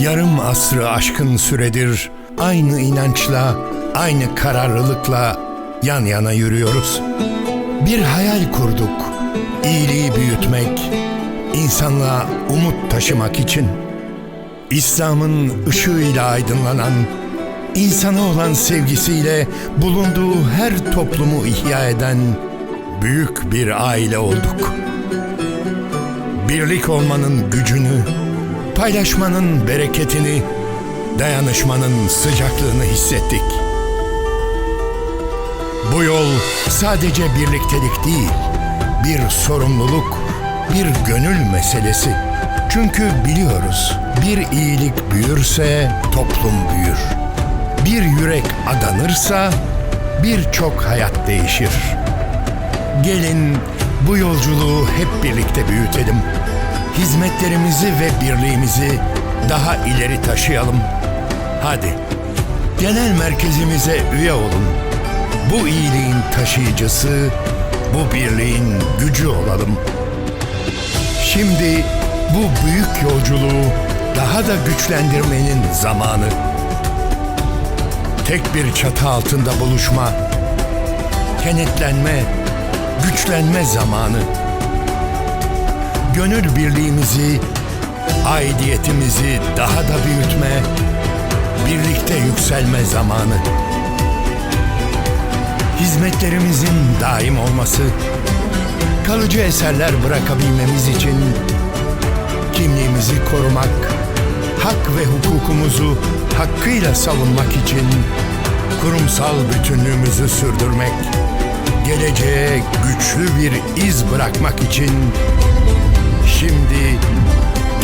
Yarım asrı aşkın süredir aynı inançla, aynı kararlılıkla yan yana yürüyoruz. Bir hayal kurduk. İyiliği büyütmek, insanlığa umut taşımak için. İslam'ın ışığıyla aydınlanan, insana olan sevgisiyle bulunduğu her toplumu ihya eden büyük bir aile olduk. Birlik olmanın gücünü, paylaşmanın bereketini, dayanışmanın sıcaklığını hissettik. Bu yol sadece birliktelik değil, bir sorumluluk, bir gönül meselesi. Çünkü biliyoruz, bir iyilik büyürse toplum büyür. Bir yürek adanırsa birçok hayat değişir. Gelin bu yolculuğu hep birlikte büyütelim. Hizmetlerimizi ve birliğimizi daha ileri taşıyalım. Hadi genel merkezimize üye olun. Bu iyiliğin taşıyıcısı, bu birliğin gücü olalım. Şimdi bu büyük yolculuğu daha da güçlendirmenin zamanı. Tek bir çatı altında buluşma, kenetlenme, güçlenme zamanı. Gönül birliğimizi, aidiyetimizi daha da büyütme, birlikte yükselme zamanı. Hizmetlerimizin daim olması, kalıcı eserler bırakabilmemiz için kimliğimizi korumak, hak ve hukukumuzu hakkıyla savunmak için kurumsal bütünlüğümüzü sürdürmek, geleceğe güçlü bir iz bırakmak için şimdi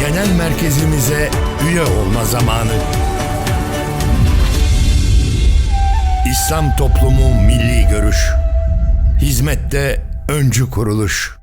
genel merkezimize üye olma zamanı. İslam Toplumu Milli Görüş Hizmette öncü kuruluş